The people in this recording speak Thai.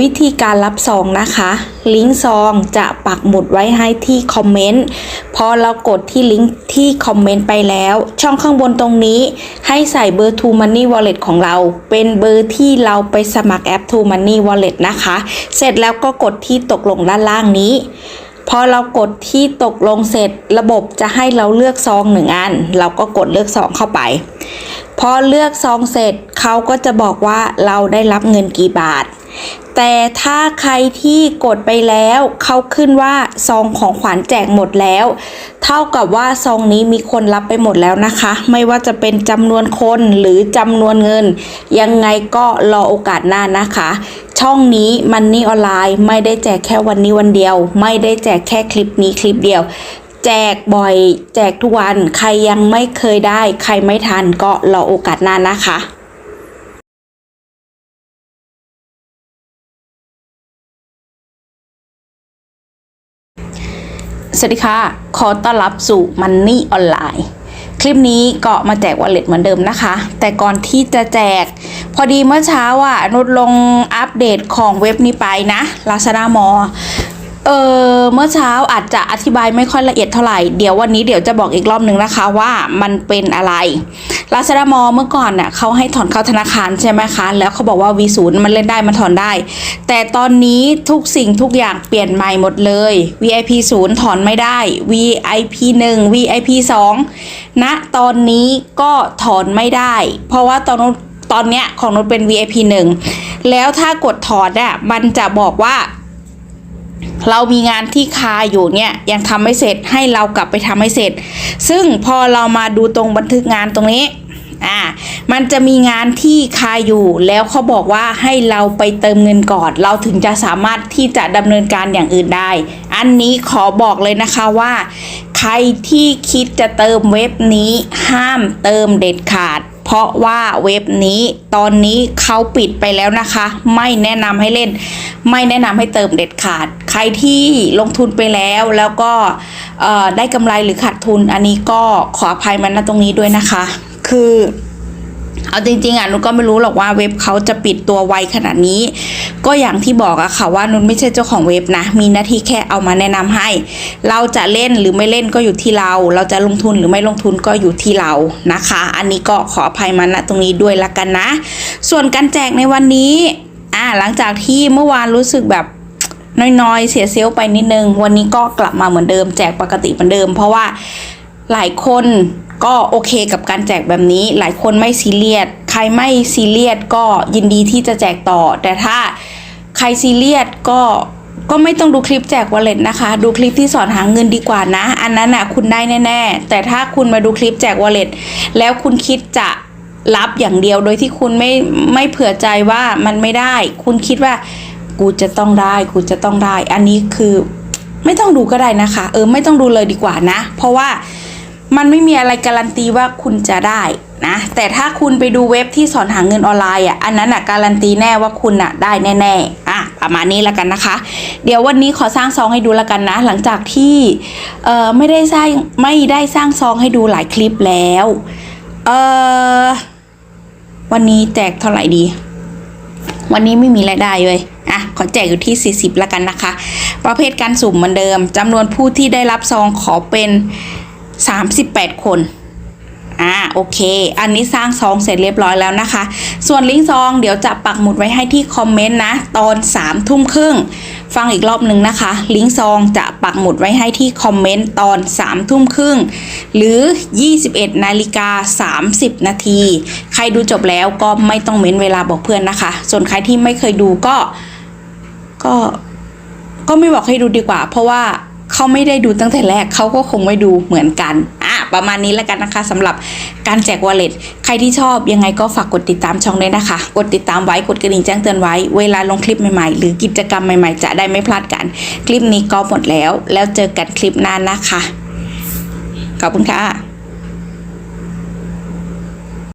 วิธีการรับซองนะคะ ลิงก์ซองจะปักหมุดไว้ให้ที่คอมเมนต์พอเรากดที่ลิงก์ที่คอมเมนต์ไปแล้ว ช่องข้างบนตรงนี้ ให้ใส่เบอร์ True Money Wallet ของเรา เป็นเบอร์ที่เราไปสมัครแอป True Money Wallet นะคะ เสร็จแล้วก็กดที่ตกลงด้านล่างนี้พอเรากดที่ตกลงเสร็จระบบจะให้เราเลือกซองหนึ่งอัน เราก็กดเลือกซองเข้าไป พอเลือกซองเสร็จเขาก็จะบอกว่าเราได้รับเงินกี่บาท แต่ถ้าใครที่กดไปแล้วเขาขึ้นว่าซองของขวัญแจกหมดแล้ว เท่ากับว่าซองนี้มีคนรับไปหมดแล้วนะคะ ไม่ว่าจะเป็นจำนวนคนหรือจำนวนเงิน ยังไงก็รอโอกาสหน้านะคะ ช่องนี้มันนี่ออนไลน์ไม่ได้แจกแค่วันนี้วันเดียว ไม่ได้แจกแค่คลิปนี้คลิปเดียวแจกบ่อยแจกทุกวัน ใครยังไม่เคยได้ ใครไม่ทันก็รอโอกาสหน้านะคะ สวัสดีค่ะ ขอต้อนรับสู่มันนี่ออนไลน์คลิปนี้ก็มาแจกวอลเล็ตเหมือนเดิมนะคะ แต่ก่อนที่จะแจก พอดีเมื่อเช้าอะนุดลงอัปเดตของเว็บนี้ไปนะ Lazada m o r e เออเมื่อเช้าอาจจะอธิบายไม่ค่อยละเอียดเท่าไหร่ เดี๋ยววันนี้เดี๋ยวจะบอกอีกรอบหนึ่งนะคะว่ามันเป็นอะไร Lazada m a l l เมื่อก่อนน่ะเขาให้ถอนเข้าธนาคารใช่ไหมคะ แล้วเขาบอกว่า V0 มันเล่นได้มันถอนได้ แต่ตอนนี้ทุกสิ่งทุกอย่างเปลี่ยนใหม่หมดเลย VIP 0ถอนไม่ได้ VIP 1 VIP 2ณตอนนี้ก็ถอนไม่ได้ เพราะว่าตอนนู้นตอนเนี้ยของนุชเป็น VIP 1 แล้วถ้ากดถอนอะมันจะบอกว่า เรามีงานที่คาอยู่เนี่ยยังทำไม่เสร็จให้เรากลับไปทำให้เสร็จ ซึ่งพอเรามาดูตรงบันทึกงานตรงนี้อ่ามันจะมีงานที่คาอยู่แล้วเขาบอกว่าให้เราไปเติมเงินก่อน เราถึงจะสามารถที่จะดำเนินการอย่างอื่นได้ อันนี้ขอบอกเลยนะคะว่า ใครที่คิดจะเติมเว็บนี้ห้ามเติมเด็ดขาด เพราะว่าเว็บนี้ตอนนี้เขาปิดไปแล้วนะคะ ไม่แนะนำให้เล่น ไม่แนะนำให้เติมเด็ดขาด ใครที่ลงทุนไปแล้วแล้วก็ได้กำไรหรือขาดทุนอันนี้ก็ขออภัยมันนะตรงนี้ด้วยนะคะ คือ เอาจริงๆอะนุนก็ไม่รู้หรอกว่าเว็บเขาจะปิดตัวไวขนาดนี้ ก็อย่างที่บอกอะค่ะว่านุนไม่ใช่เจ้าของเว็บนะ มีหน้าที่แค่เอามาแนะนำให้ เราจะเล่นหรือไม่เล่นก็อยู่ที่เรา เราจะลงทุนหรือไม่ลงทุนก็อยู่ที่เรานะคะ อันนี้ก็ขออภัยมาณตรงนี้ด้วยละกันนะ ส่วนการแจกในวันนี้อ่าหลังจากที่เมื่อวานรู้สึกแบบน้อยๆ เสียเซลลไปนิดนึง วันนี้ก็กลับมาเหมือนเดิม แจกปกติเหมือนเดิม เพราะว่าหลายคน ก็โอเคกับการแจกแบบนี้หลายคนไม่ซีเรียสใครไม่ซีเรียสก็ยินดีที่จะแจกต่อ แต่ถ้าใครซีเรียสก็ก็ไม่ต้องดูคลิปแจกวอลเล็ตนะคะ ดูคลิปที่สอนหาเงินดีกว่านะ อันนั้นน่ะคุณได้แน่ ๆ แต่ถ้าคุณมาดูคลิปแจกวอลเล็ตแล้วคุณคิดจะรับอย่างเดียวโดยที่คุณไม่ไม่เผื่อใจว่ามันไม่ได้ คุณคิดว่ากูจะต้องได้กูจะต้องได้ อันนี้คือไม่ต้องดูก็ได้นะคะ เออไม่ต้องดูเลยดีกว่านะ เพราะว่า มันไม่มีอะไรการันตีว่าคุณจะได้นะแต่ถ้าคุณไปดูเว็บที่สอนหาเงินออนไลน์อะอันนั้นอะการันตีแน่ว่าคุณอะได้แน่ๆอะประมาณนี้ล้วกันนะคะ เดี๋ยววันนี้ขอสร้างซองให้ดูล้วกันนะ หลังจากที่เออไม่ได้สร้างไม่ได้สร้างซองให้ดูหลายคลิปแล้วเออวันนี้แจกเท่าไหร่ดี วันนี้ไม่มีรายได้เลยอะขอแจกอยู่ที่ 40ล้วกันนะคะ ประเภทการสุ่มเหมือนเดิมจำนวนผู้ที่ได้รับซองขอเป็น 38 คนอ่าโอเค อันนี้สร้างซองเสร็จเรียบร้อยแล้วนะคะ ส่วนลิงก์ซองเดี๋ยวจะปักหมุดไว้ให้ที่คอมเมนต์นะ ตอน3ทุ่มครึ่ง ฟังอีกรอบหนึ่งนะคะ ลิงก์ซองจะปักหมุดไว้ให้ที่คอมเมนต์ตอน3ทุ่มครึ่ง หรือ 21นาฬิกา30 นาที ใครดูจบแล้วก็ไม่ต้องเม้นเวลาบอกเพื่อนนะคะ ส่วนใครที่ไม่เคยดูก็ ก็ ก็ไม่บอกให้ดูดีกว่า เพราะว่า เขาไม่ได้ดูตั้งแต่แรกเขาก็คงไม่ดูเหมือนกันอะประมาณนี้แล้วกันนะคะสำหรับการแจกวอลเล็ตใครที่ชอบยังไงก็ฝากกดติดตามช่องด้วยนะคะ กดติดตามไว้กดกระดิ่งแจ้งเตือนไว้ เวลาลงคลิปใหม่ๆ หรือกิจกรรมใหม่ๆ จะได้ไม่พลาดกัน คลิปนี้ก็หมดแล้ว แล้วเจอกันคลิปหน้านะคะขอบคุณค่ะ